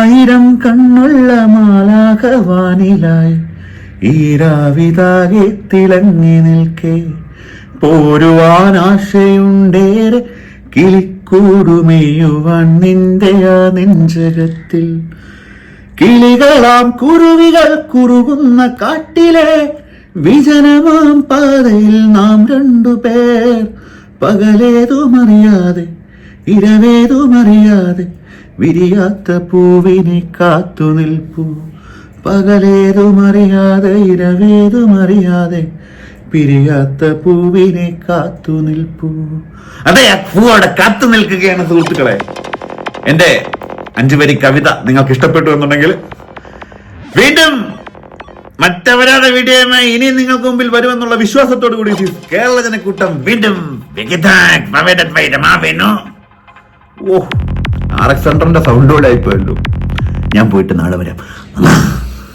ആയിരം കണ്ണുള്ള മാലാകവാനിലായി ഈരാവിതാകെ തിളങ്ങി നിൽക്കെ. പോരുവാൻ ആശയുണ്ടേറെ കിളിക്കൂടുമേയുവാൻ നിന്റെ ആ നെഞ്ചകത്തിൽ. കിളികളാം കുരുവികൾ കുറുകുന്ന കാട്ടിലെ വിജനമാം പാതയിൽ നാം രണ്ടുപേർ. പകലേതുമറിയാതെ ഇരവേതുമറിയാതെ വിരിയാത്ത പൂവിനെ കാത്തു നിൽപ്പൂ. പകലേതുമറിയാതെ ഇരവേതുമറിയാതെ പിരിയാത്ത പൂവിനെ കാത്തു നിൽപ്പൂ. അതെ ആ കാത്തു നിൽക്കുകയാണ് സുഹൃത്തുക്കളെ. എന്റെ അഞ്ചു വരി കവിത നിങ്ങൾക്ക് ഇഷ്ടപ്പെട്ടു എന്നുണ്ടെങ്കിൽ വീണ്ടും മറ്റവരാതെ വീഡിയോയുമായി ഇനി നിങ്ങൾക്ക് മുമ്പിൽ വരുമെന്നുള്ള വിശ്വാസത്തോടു കൂടി കേരള ജനക്കൂട്ടം വീണ്ടും. ഓ ആർ എക്സ് ഹൺഡ്രഡിന്റെ പോലെ ആയിപ്പോയല്ലോ ഞാൻ പോയിട്ട് നാളെ വരാം.